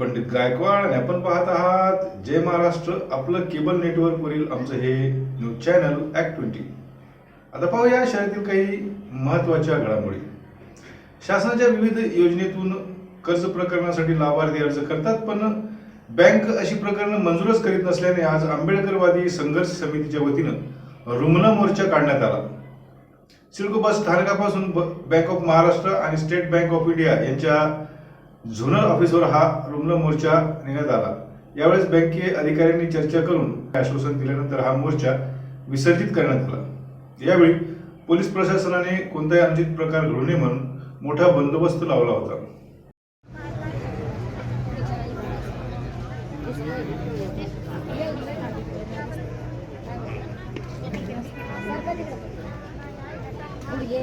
पंडित गायकवाड. आणि आपण पाहत आहात जय महाराष्ट्र. आपलं केबल नेटवर्कवरील आमचं हे न्यूज चॅनल ॲक्ट ट्वेंटी आता पाहूया शहरातील काही महत्त्वाच्या घडामोडी. शासनाच्या विविध योजनेतून कर्ज प्रकरणासाठी लाभार्थी अर्ज करतात पण बँक अशी प्रकरणं मंजूरच करीत नसल्याने आज आंबेडकरवादी संघर्ष समितीच्या वतीनं रुमना मोर्चा काढण्यात आला. सिडको बस स्थानकापासून ब- बँक ऑफ महाराष्ट्र आणि स्टेट बँक ऑफ इंडिया यांच्या झोनल ऑफिसवर हा रुग्ण मोर्चा नेण्यात आला. यावेळेस बँके अधिकाऱ्यांनी चर्चा करून आश्वासन दिल्यानंतर हा मोर्चा विसर्जित करण्यात आला. यावेळी पोलीस प्रशासनाने कोणताही अनुचित प्रकार घडू नये म्हणून मोठा बंदोबस्त लावला होता. ये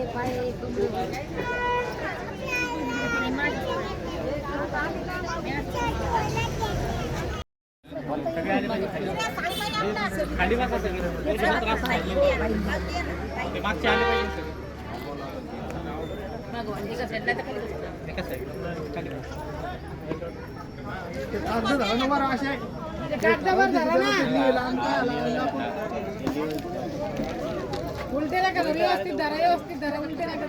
खाली बसा सगळे त्रास नाही. ते आले पाहिजे सगळे उलटे नका व्यवस्थित धरा व्यवस्थित धरा उलटे नका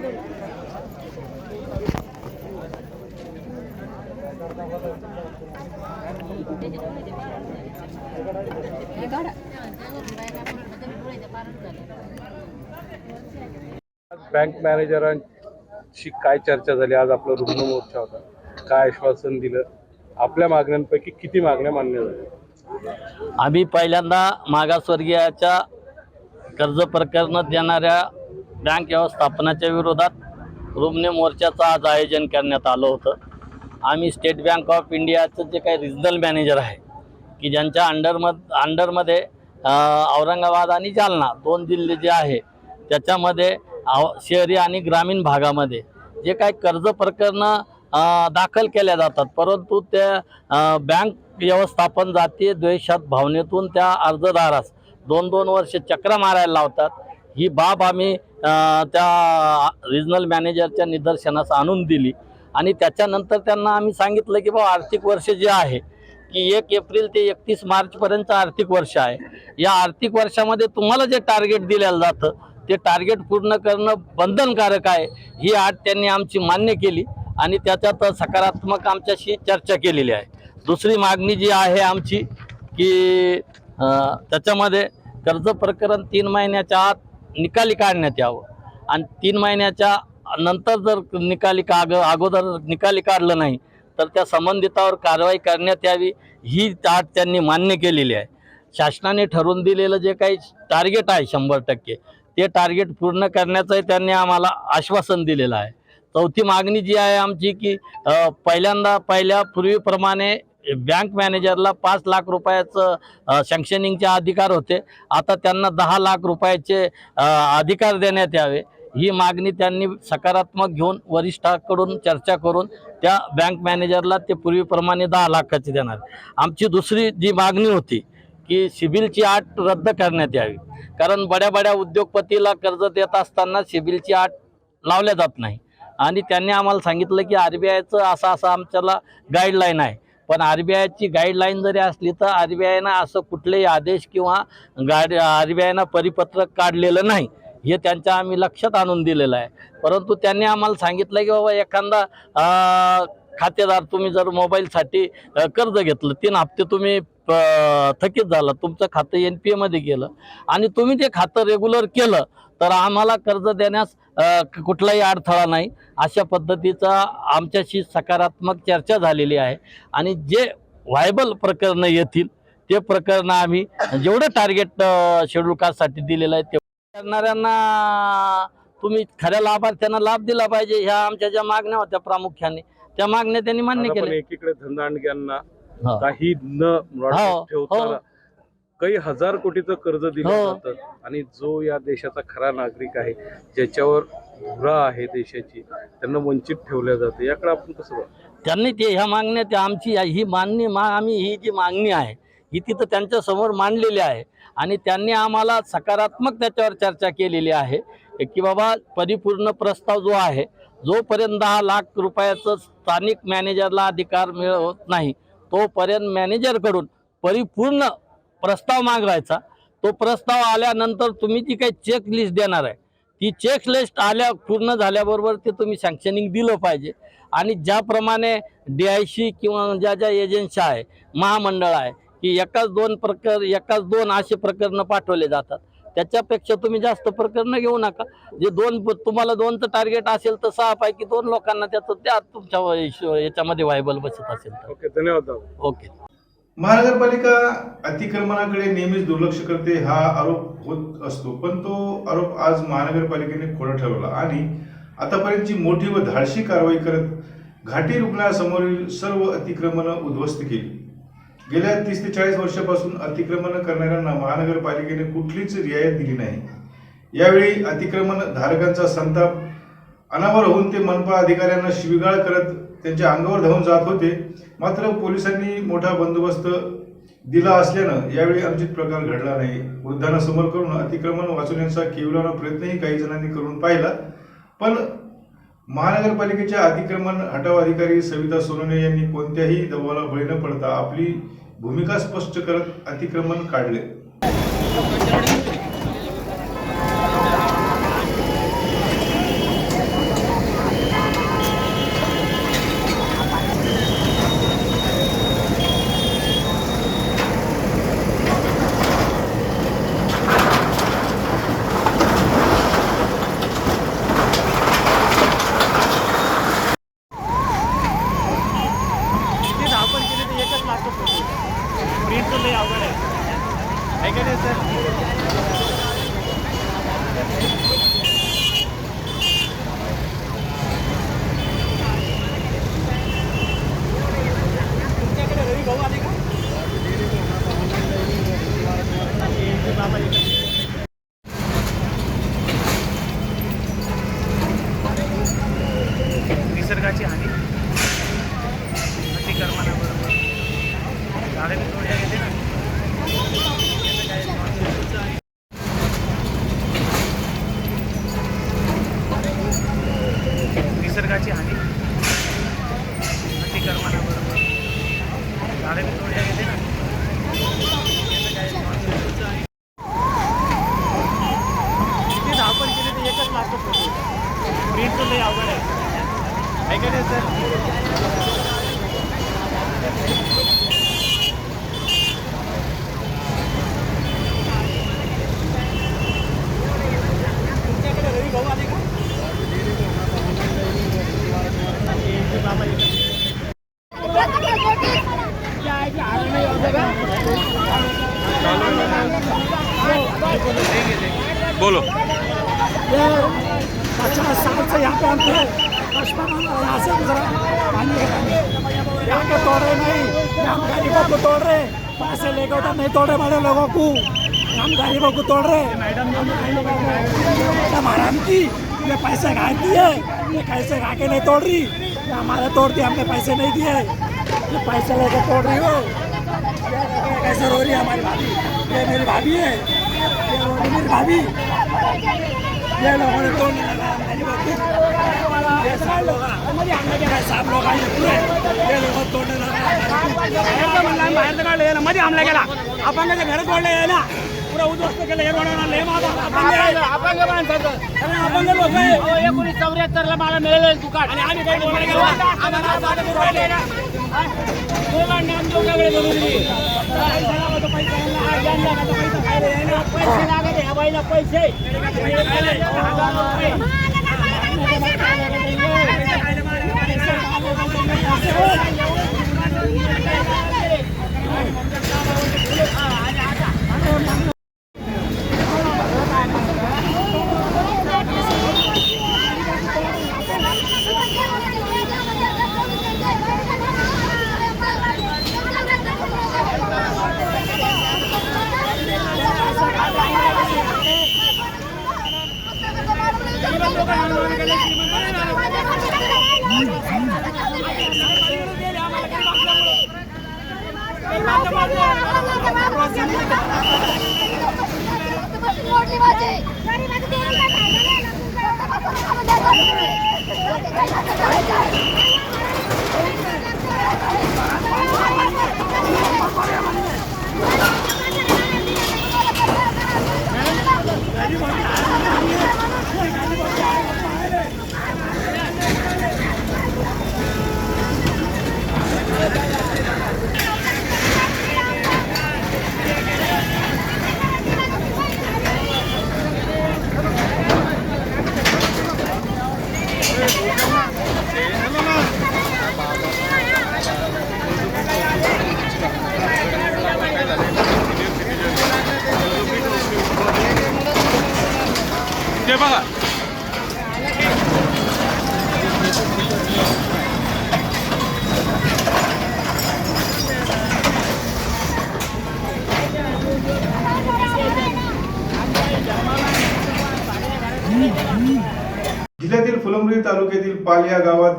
बँक मॅनेजरांशी काय चर्चा झाली? आज आपला रुग्ण मोर्चा होता. काय आश्वासन दिलं? आपल्या मागण्यांपैकी किती मागण्या मान्य झाल्या? आम्ही पहिल्यांदा मागासवर्गीयाच्या कर्ज प्रकरण देणाऱ्या बँक व्यवस्थापनाच्या विरोधात रुग्ण मोर्चाचं आज आयोजन करण्यात आलं होतं. आम्ही स्टेट बँक ऑफ इंडियाचं जे काही रिजनल मॅनेजर आहे की ज्यांच्या अंडरमध अंडरमध्ये औरंगाबाद आणि जालना दोन जिल्हे जे आहे त्याच्यामध्ये शहरी आणि ग्रामीण भागामध्ये जे काही कर्ज प्रकरणं दाखल केल्या जातात. परंतु त्या बँक व्यवस्थापन जातीय द्वेषात भावनेतून त्या अर्जदारास दोन दोन वर्ष चक्र मारायला लावतात. ही बाब आम्ही त्या रिजनल मॅनेजरच्या निदर्शनास आणून दिली. आणि त्याच्यानंतर त्यांना आम्ही सांगितलं की बाबा आर्थिक वर्ष जे आहे की एक एप्रिल ते एकतीस मार्चपर्यंत आर्थिक वर्ष आहे. या आर्थिक वर्षामध्ये तुम्हाला जे टार्गेट दिलेलं जातं ते टार्गेट पूर्ण करणं बंधनकारक आहे. ही आठ त्यांनी आमची मान्य केली आणि त्याच्यात सकारात्मक आमच्याशी चर्चा केलेली आहे. दुसरी मागणी जी आहे आमची की त्याच्यामध्ये कर्ज प्रकरण तीन महिन्याच्या आत निकाली काढण्यात यावं. आणि तीन महिन्याच्या नंतर जर निकाली काग अगोदर निकाली काढलं नाही तर त्या संबंधितावर कारवाई करण्यात यावी ही ताट त्यांनी मान्य केलेली आहे. शासनाने ठरवून दिलेलं जे काही टार्गेट आहे शंभर टक्के ते टार्गेट पूर्ण करण्याचंही त्यांनी आम्हाला आश्वासन दिलेलं आहे. चौथी मागणी जी आहे आमची की पहिल्यांदा पहिल्या पूर्वीप्रमाणे बँक मॅनेजरला पाच लाख रुपयाचं सँक्शनिंगचे अधिकार होते. आता त्यांना दहा लाख रुपयाचे अधिकार देण्यात यावे. ही मागणी त्यांनी सकारात्मक घेऊन वरिष्ठाकडून चर्चा करून त्या बँक मॅनेजरला ते पूर्वीप्रमाणे दहा लाखाची देणार. आमची दुसरी जी मागणी होती की सिबिलची आट रद्द करण्यात यावी. कारण बड्या बड्या उद्योगपतीला कर्ज देत असताना सिबिलची आट लावल्या जात नाही. आणि त्यांनी आम्हाला सांगितलं की आर बी आयचं असं असं आमच्याला गाईडलाईन आहे. पण आर बी आयची गाईडलाईन जरी असली तर आर बी आयनं असं कुठलेही आदेश किंवा गाडी आर बी आयनं परिपत्रक काढलेलं नाही. हे त्यांच्या आम्ही लक्षात आणून दिलेलं आहे. परंतु त्यांनी आम्हाला सांगितलं की बाबा एखादा खातेदार तुम्ही जर मोबाईलसाठी कर्ज घेतलं तीन हप्ते तुम्ही अं, थकीत झाला तुमचं खातं एन पी एमध्ये गेलं आणि तुम्ही ते खातं रेग्युलर केलं तर आम्हाला कर्ज देण्यास कुठलाही अडथळा नाही. अशा पद्धतीचा आमच्याशी सकारात्मक चर्चा झालेली आहे आणि जे व्हायबल प्रकरणं येतील ते प्रकरणं आम्ही जेवढं टार्गेट शेड्यूल कास्टसाठी दिलेलं आहे ते करणाऱ्यांना तुम्ही खऱ्या लाभार्थ्यांना लाभ दिला पाहिजे ह्या आमच्या ज्या मागण्या होत्या प्रामुख्याने त्या मागण्या त्यांनी मान्य केल्या एकीकडे धनदांडग्यांना हो. काही न हो, ठेवताना हो. काही हजार कोटीचं कर्ज दिलं हो. जातं आणि जो या देशाचा खरा नागरिक आहे ज्याच्यावर धुरा आहे देशाची त्यांना वंचित ठेवल्या जातं याकडे आपण कसं बघतो? त्यांनी ते ह्या मागण्या त्या आमची ही मागणी मा आम्ही ही जी मागणी आहे ही तिथं त्यांच्यासमोर मांडलेली आहे आणि त्यांनी आम्हाला सकारात्मक त्याच्यावर चर्चा केलेली आहे की बाबा परिपूर्ण प्रस्ताव जो आहे जोपर्यंत दहा लाख रुपयाचं स्थानिक मॅनेजरला अधिकार मिळत नाही तोपर्यंत मॅनेजरकडून परिपूर्ण प्रस्ताव मागवायचा. तो प्रस्ताव आल्यानंतर तुम्ही ती काही चेक लिस्ट देणार आहे. ती चेक लिस्ट आल्या पूर्ण झाल्याबरोबर ते तुम्ही सँक्शनिंग दिलं पाहिजे. आणि ज्याप्रमाणे डी आय सी किंवा ज्या ज्या एजन्सी आहे महामंडळ आहे की एकाच दोन प्रकर एकाच दोन असे प्रकरणं पाठवले जातात. त्याच्यापेक्षा तुम्ही जास्त प्रकरणं घेऊ नका. जे दोन तुम्हाला दोनचं टार्गेट असेल तर सहा पैकी दोन लोकांना त्याचं त्या तुमच्या याच्यामध्ये व्हायबल बसत असेल तर. ओके धन्यवाद ओके. महानगरपालिका अतिक्रमणाकडे नेहमीच दुर्लक्ष करते हा आरोप होत असतो पण तो आरोप आज महानगरपालिकेने खोडा ठरवला आणि आतापर्यंतची मोठी व धाडशी कारवाई करत घाटी रुग्णालयासमोरील सर्व अतिक्रमणं उद्ध्वस्त केली. गेल्या तीस ते चाळीस वर्षापासून अतिक्रमण करणाऱ्यांना महानगरपालिकेने कुठलीच रियायत दिली नाही. यावेळी अतिक्रमण धारकांचा संताप अनावर होऊन ते मनपा अधिकाऱ्यांना शिवीगाळ करत त्यांच्या अंगावर धावून जात होते. मात्र पोलिसांनी मोठा बंदोबस्त दिला असल्यानं यावेळी अनुचित प्रकार घडला नाही. वृद्धांना समोर करून अतिक्रमण वाचवण्याचा केवलाना प्रयत्नही काही जणांनी करून पाहिला. पण महानगरपालिकेच्या अतिक्रमण हटाव अधिकारी सविता सोनवणे यांनी कोणत्याही दबावाला बळी न पडता आपली भूमिका स्पष्ट करत अतिक्रमण काढले. को तोड़ रहे मैडम हराम की? ये पैसे खा दिए? ये कैसे खा के नहीं तोड़ रही? ये हमारे तोड़ दिए हमने पैसे नहीं दिए। ये पैसे लेकर तोड़ रही हो। कैसे रो रही है हमारी भाभी? ये मेरी भाभी है। ये रो रही मेरी भाभी। ये लोगों ने तोड़ने लगा मेरी बात ये लोग आए पूरे। ये लोग तोड़ने लगा बाहेर काढले ना मध्ये हमला केला अपंगाच्या घर तोडले ना। पुरा उद्ध्वस्त केलं हे लय अपंग अपंग लोक आहे एकोणीस चौऱ्याहत्तरला मला मिळेल दुकान आणि आम्ही काही गेलो आम्हाला आज दोघांनी. पैसे लागत बाईला पैसे हजार रुपये. Thank you.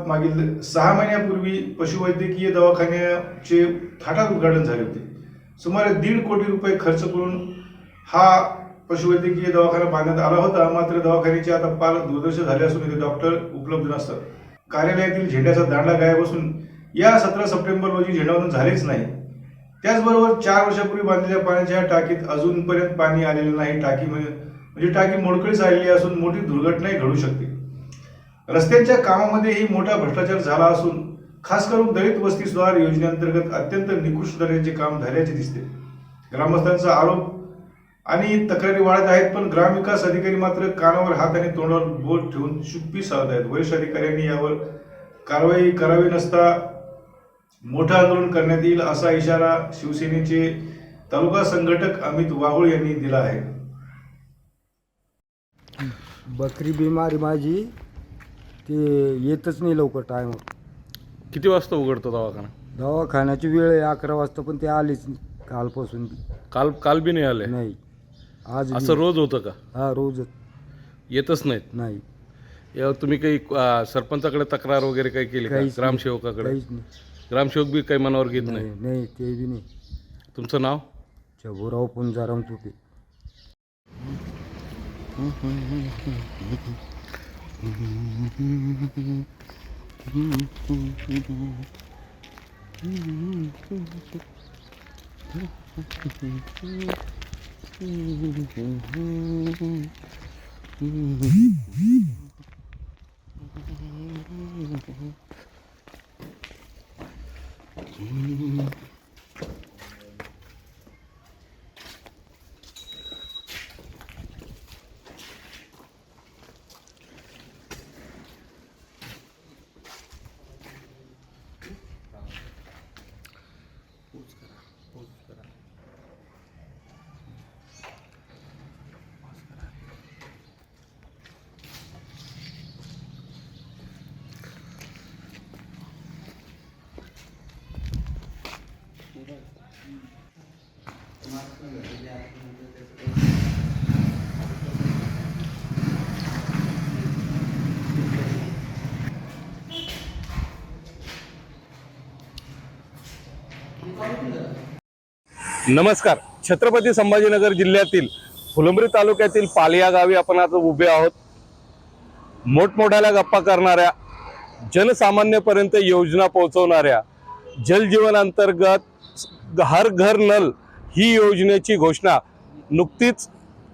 मागील सहा महिन्यापूर्वी पशुवैद्यकीय दवाखान्याचे थाटात उद्घाटन झाले होते. सुमारे दीड कोटी रुपये खर्च करून हा पशुवैद्यकीय दवाखाना बांधण्यात आला होता. मात्र दवाखान्याचे आता पाल दुर्दर्श झाले असून इथे डॉक्टर उपलब्ध नसतात. कार्यालयातील झेंड्याचा दांडा गायब असून या सतरा सप्टेंबर रोजी झेंडावरून झालेच नाही. त्याचबरोबर चार वर्षापूर्वी बांधलेल्या पाण्याच्या टाकीत अजूनपर्यंत पाणी आलेलं नाही. टाकी म्हणजे, म्हणजे टाकी मोडकळीच आलेली असून मोठी दुर्घटनाही घडू शकते. रस्त्यांच्या कामामध्येही मोठा भ्रष्टाचार झाला असून खास करून दलित वस्ती सुधार योजनेअंतर्गत अत्यंत निकृष्ट दर्जाचे काम झाल्याचे दिसते. ग्रामस्थांचा आरोप आणि तक्रारी वाढत आहेत पण ग्रामविकास अधिकारी मात्र कानावर हात आणि तोंडावर बोट ठेवून चुप्पी साधत आहेत. वरिष्ठ अधिकाऱ्यांनी यावर कारवाई करावी नसता मोठं आंदोलन करण्यात येईल असा इशारा शिवसेनेचे तालुका संघटक अमित वाहुळ यांनी दिला आहे. बकरी बिमारी माझी. ते येतच नाही लवकर टायमावर किती वाजता उघडतो दवाखाना? दवाखान्याची वेळ आहे अकरा वाजता पण ते आलीच नाही कालपासून. बी. काल काल बी नाही आले? नाही. आज असं. रोज होतं का? हा रोजच. येतच नाहीत? नाही. या तुम्ही काही अं, सरपंचाकडे तक्रार वगैरे काही केली का? काहीच नाही. ग्रामसेवकाकडे? काहीच नाही. ग्रामसेवक बी काही मनावर घेत नाही नाही? नाही ते बी नाही. तुमचं नाव? चबुराव पुंजाराम तुपे. Mm-hmm. नमस्कार. छत्रपती संभाजीनगर जिल्ह्यातील फुलंब्री तालुक्यातील पालिया गावी आपण आज उभे आहोत. मोठमोठ्याला गप्पा करणाऱ्या जनसामान्यपर्यंत योजना पोहोचवणाऱ्या जलजीवन अंतर्गत हर घर नल ही योजनेची घोषणा नुकतीच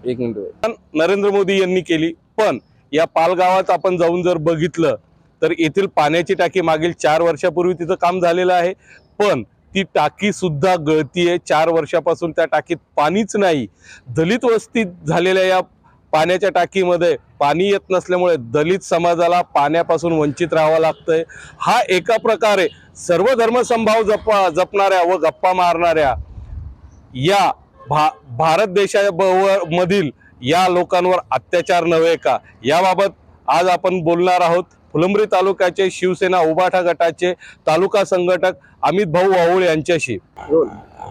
एक मिनिट नरेंद्र मोदी यांनी केली. पण या पालगावात आपण जाऊन जर बघितलं तर येथील पाण्याची टाकी मागील चार वर्षापूर्वी तिथं काम झालेलं आहे. पण ती टाकी सुद्धा गळतीये. चार वर्षापासून त्या टाकीत पाणीच नाही. दलित वस्तीत झालेल्या या पाण्याच्या टाकीमध्ये पाणी येत नसल्यामुळे दलित समाजाला पाण्यापासून वंचित राहावं लागतंय. हा एका प्रकारे सर्व धर्मसंभाव जप जपणाऱ्या व गप्पा मारणाऱ्या या भा भारत देशा ब- मधील या लोकांवर अत्याचार नव्हे का? याबाबत आज आपण बोलणार आहोत. फुलंब्री तालुक्याचे शिवसेना उबाठा गटाचे तालुका संघटक अमित भाऊ वाहुळ यांच्याशी.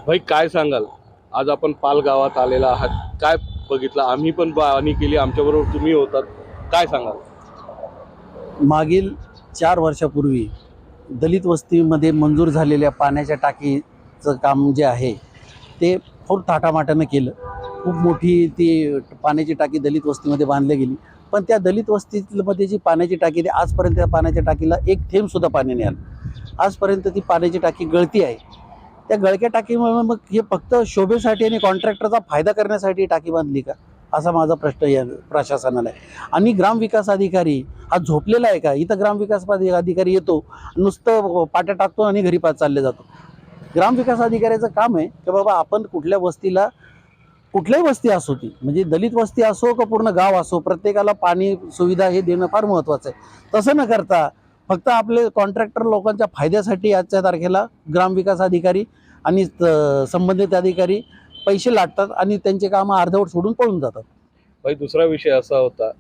भाई काय सांगाल? आज आपण पाल गावात आलेला आहात. काय बघितलं? आम्ही पण पाहणी केली. आमच्याबरोबर तुम्ही होतात. काय सांगाल? मागील चार वर्षापूर्वी दलित वस्तीमध्ये मंजूर झालेल्या पाण्याच्या टाकीचं काम जे आहे ते थोर थाटामाटानं केलं. खूप मोठी ती पाण्याची टाकी दलित वस्तीमध्ये बांधली गेली. पण त्या दलित वस्तीमध्ये जी पाण्याची टाकी ती आजपर्यंत त्या पाण्याच्या टाकीला एक थेंबसुद्धा पाणी नाही आलं. आजपर्यंत ती पाण्याची टाकी गळती आहे. त्या गळक्या टाकीमुळे मग हे फक्त शोभेसाठी आणि कॉन्ट्रॅक्टरचा फायदा करण्यासाठी टाकी बांधली का? असा माझा प्रश्न या प्रशासनाला आहे. आणि ग्रामविकास अधिकारी हा झोपलेला आहे का? इथं ग्रामविकास अधिकारी येतो नुसतं पाट्या टाकतो आणि घरी पाच चालले जातो. ग्रामविकास अधिकाऱ्याचं काम आहे की बाबा आपण कुठल्या वस्तीला कुठल्याही वस्ती असो ती म्हणजे दलित वस्ती असो का पूर्ण गाव असो प्रत्येकाला पाणी सुविधा हे देणं फार महत्त्वाचं आहे तसं न करता फक्त आपले कॉन्ट्रॅक्टर लोकांच्या फायद्यासाठी आजच्या तारखेला ग्रामविकास अधिकारी आणि संबंधित अधिकारी पैसे लाटतात आणि त्यांचे कामं अर्धवट सोडून पळून जातात भाई दुसरा विषय असा होता.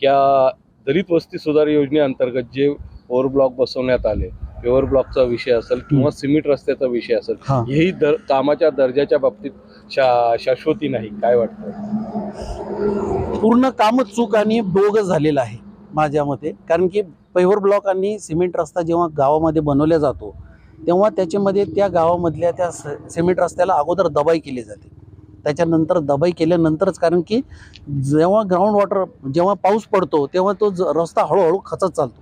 क्या दलित वस्ती सुधार योजनेअंतर्गत जे ओव्हर ब्लॉक बसवण्यात आले ओव्हर ब्लॉकचा विषय असेल किंवा सिमेंट रस्त्याचा विषय असेल हा. हेही दर कामाच्या दर्जाच्या बाबतीत शा शाश्वती नाही. काय वाटतं? पूर्ण कामच चूक आणि बोगस झालेलं आहे माझ्या मते. कारण की पेवर ब्लॉक आणि सिमेंट रस्ता जेव्हा गावामध्ये बनवला जातो तेव्हा त्याच्यामध्ये त्या गावामधल्या त्या सिमेंट रस्त्याला अगोदर दबाई केली जाते. त्याच्यानंतर दबाई केल्यानंतरच कारण की जेव्हा ग्राउंड वॉटर जेव्हा पाऊस पडतो तेव्हा तो रस्ता हळूहळू खचत चालतो.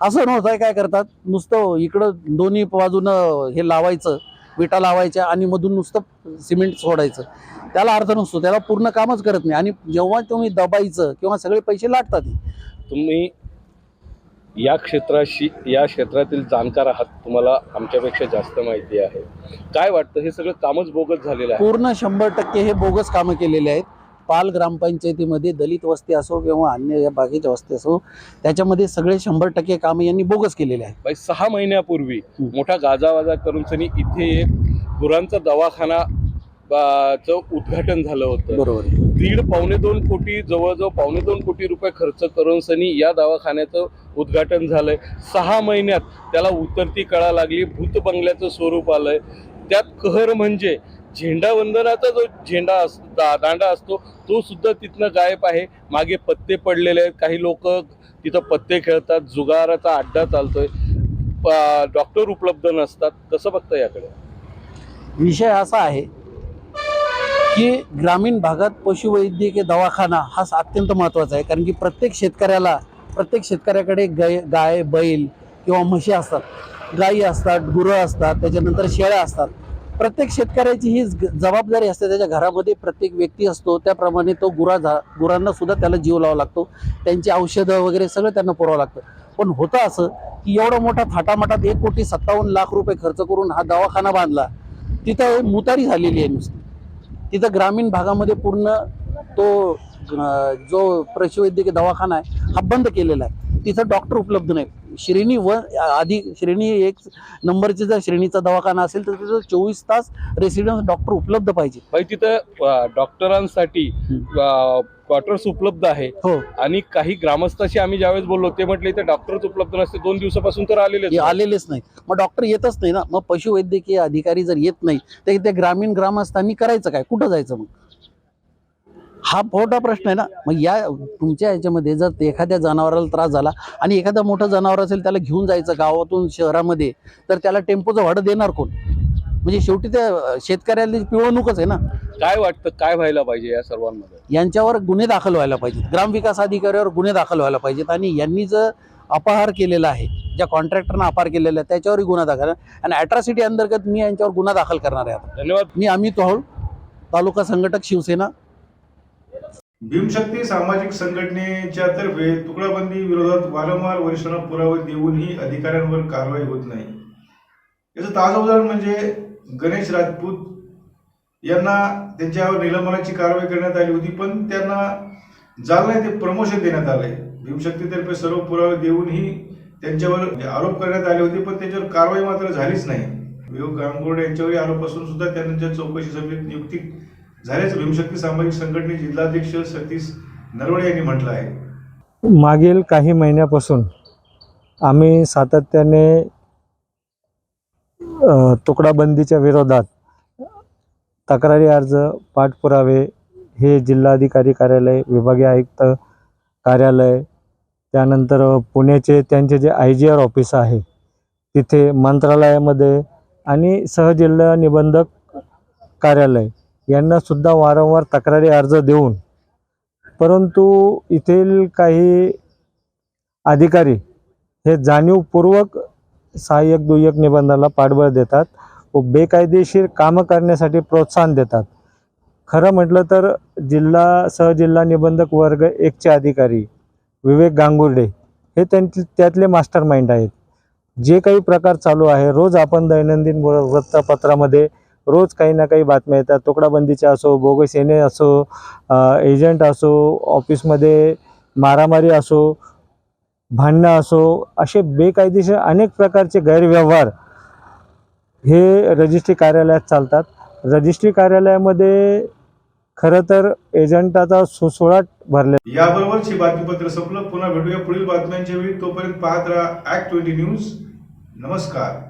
असं नव्हतं काय करतात? नुसतं इकडं दोन्ही बाजूनं हे लावायचं विटा लावायच्या आणि मधून नुसतं सिमेंट सोडायचं. त्याला अर्थ नसतो त्याला पूर्ण कामच करत नाही. आणि जेव्हा तुम्ही दबायचं किंवा सगळे पैसे लाटतात तुम्ही या क्षेत्राशी या क्षेत्रातील जाणकार आहात तुम्हाला आमच्यापेक्षा जास्त माहिती आहे. काय वाटतं? हे सगळं कामच बोगस झालेलं आहे. पूर्ण शंभर टक्के हे बोगस कामं केलेले आहेत. पाल ग्रामपंचायतीमध्ये दलित वस्ती असो किंवा अन्य या बाकीच्या वस्ती असो त्याच्यामध्ये सगळे शंभर टक्के कामं यांनी बोगस केलेले आहेत बाई सहा महिन्यापूर्वी. मोठा गाजावाजा करून सनी इथे एक गुरांचा दवाखाना चं उद्घाटन झालं होतं बरोबर आहे. दीड पावणे दोन कोटी जवळजवळ पावणे दोन कोटी रुपये खर्च करून सनी या दवाखान्याचं उद्घाटन झालंय सहा महिन्यात त्याला उतरती कळा लागली भूत बंगल्याचं स्वरूप आलंय त्यात कहर म्हणजे झेंडावंदनाचा जो झेंडा असतो दा- दांडा असतो तो सुद्धा तिथनं गायब आहे. मागे पत्ते पडलेले आहेत. काही लोक तिथं पत्ते खेळतात. जुगाराचा अड्डा चालतोय. प- डॉक्टर उपलब्ध नसतात. कसं बघतं याकडे? विषय असा आहे की ग्रामीण भागात पशुवैद्यकीय दवाखाना हा अत्यंत महत्त्वाचा आहे. कारण की प्रत्येक शेतकऱ्याला प्रत्येक शेतकऱ्याकडे गाय गाय बैल किंवा म्हशी असतात. गायी असतात गुरं असतात त्याच्यानंतर शेळ्या असतात. प्रत्येक शेतकऱ्याची ही जबाबदारी असते. त्याच्या घरामध्ये प्रत्येक व्यक्ती असतो. त्याप्रमाणे तो गुरा झा गुरांना सुद्धा त्याला जीव लावा लागतो. त्यांची औषधं वगैरे सगळं त्यांना पुरावं लागतं. पण होतं असं की एवढा मोठा थाटामाटात एक कोटी सत्तावन्न लाख रुपये खर्च करून हा दवाखाना बांधला. तिथं मुतारी झालेली आहे नुसती. तिथं ग्रामीण भागामध्ये पूर्ण तो जो पशुवैद्यकीय दवाखाना आहे हा बंद केलेला आहे. तिथं डॉक्टर उपलब्ध नाही श्रेणी व आधी श्रेणी एक नंबरची जर श्रेणीचा दवाखाना असेल तर तिथं चोवीस तास रेसिडेन्स डॉक्टर उपलब्ध पाहिजे. तिथं डॉक्टरांसाठी क्वार्टर्स उपलब्ध आहे. हो. आणि काही ग्रामस्थाशी आम्ही ज्यावेळेस बोललो ते म्हटले इथे डॉक्टरच उपलब्ध नसते दोन दिवसापासून तर आलेले आलेलेच नाही मग डॉक्टर येतच नाही ना. मग पशुवैद्यकीय अधिकारी जर येत नाही तर त्या ग्रामीण ग्रामस्थांनी करायचं काय? कुठं जायचं मग? हा मोठा प्रश्न आहे ना. मग या तुमच्या याच्यामध्ये जर ते एखाद्या जनावराला त्रास झाला आणि एखादं मोठं जनावर असेल त्याला घेऊन जायचं गावातून शहरामध्ये तर त्याला टेम्पोचं भाडं देणार कोण? म्हणजे शेवटी त्या शेतकऱ्याला पिळवणूकच आहे ना. काय वाटतं काय व्हायला पाहिजे या सर्वांमध्ये? यांच्यावर गुन्हे दाखल व्हायला पाहिजेत. ग्रामविकास अधिकाऱ्यावर गुन्हे दाखल व्हायला पाहिजेत आणि यांनी जर अपहार केलेला आहे ज्या कॉन्ट्रॅक्टरनं अपहार केलेला आहे त्याच्यावरही गुन्हा दाखल आणि अॅट्रॉसिटी अंतर्गत मी यांच्यावर गुन्हा दाखल करणार आहे आता. धन्यवाद. मी अमित वाहुळ तालुका संघटक शिवसेना. भीमशक्ती सामाजिक संघटनेच्या तर्फे तुकडाबंदी विरोधात वारंवार वरिष्ठांना पुरावे देऊनही अधिकाऱ्यांवर कारवाई होत नाही. याचं ताजं उदाहरण म्हणजे गणेश राजपूत यांना त्यांच्यावर निलंबनाची कारवाई करण्यात आली होती पण त्यांना जालना येथे प्रमोशन देण्यात आलंय. भीमशक्तीतर्फे सर्व पुरावे देऊनही त्यांच्यावर म्हणजे आरोप करण्यात आले होते पण त्यांच्यावर कारवाई मात्र झालीच नाही. विवेक गांगुर्डे यांच्यावरही आरोप असून सुद्धा त्यांच्या चौकशी समितीत नियुक्ती झाल्याचं भीमशक्ती सामाजिक संघटने जिल्हाध्यक्ष सतीश नरवडे यांनी म्हटलं आहे. मागील काही महिन्यापासून आम्ही सातत्याने तुकडाबंदीच्या विरोधात तक्रारी अर्ज पाठपुरावे हे जिल्हाधिकारी कार्यालय विभागीय आयुक्त कार्यालय त्यानंतर पुण्याचे त्यांचे जे आय जी आर ऑफिस आहे तिथे मंत्रालयामध्ये आणि सहजिल्हा निबंधक कार्यालय यांनासुद्धा वारंवार तक्रारी अर्ज देऊन परंतु येथील काही अधिकारी हे जाणीवपूर्वक सहाय्यक दुय्यक निबंधाला पाठबळ देतात व बेकायदेशीर कामं करण्यासाठी प्रोत्साहन देतात. खरं म्हटलं तर जिल्हा सहजिल्हा निबंधक वर्ग एकचे अधिकारी विवेक गांगुर्डे हे त्यांचे त्यातले मास्टर माइंड आहेत. जे काही प्रकार चालू आहे रोज आपण दैनंदिन वृत्तपत्रामध्ये रोज काही ना काही बातम्या येतात. तुकडाबंदीच्या असो बोगस येणे असो एजंट असो ऑफिसमध्ये मारामारी असो भांडणं असो असे बेकायदेशीर अनेक प्रकारचे गैरव्यवहार हे रजिस्ट्री कार्यालयात चालतात. रजिस्ट्री कार्यालयामध्ये खरं तर एजंटाचा सुसुळाट भरले याबरोबरची बातमीपत्र संपलं. पुन्हा भेटूया पुढील बातम्यांच्या वेळी. तोपर्यंत पाहत राहा ऍक्ट ट्वेंटी न्यूज नमस्कार.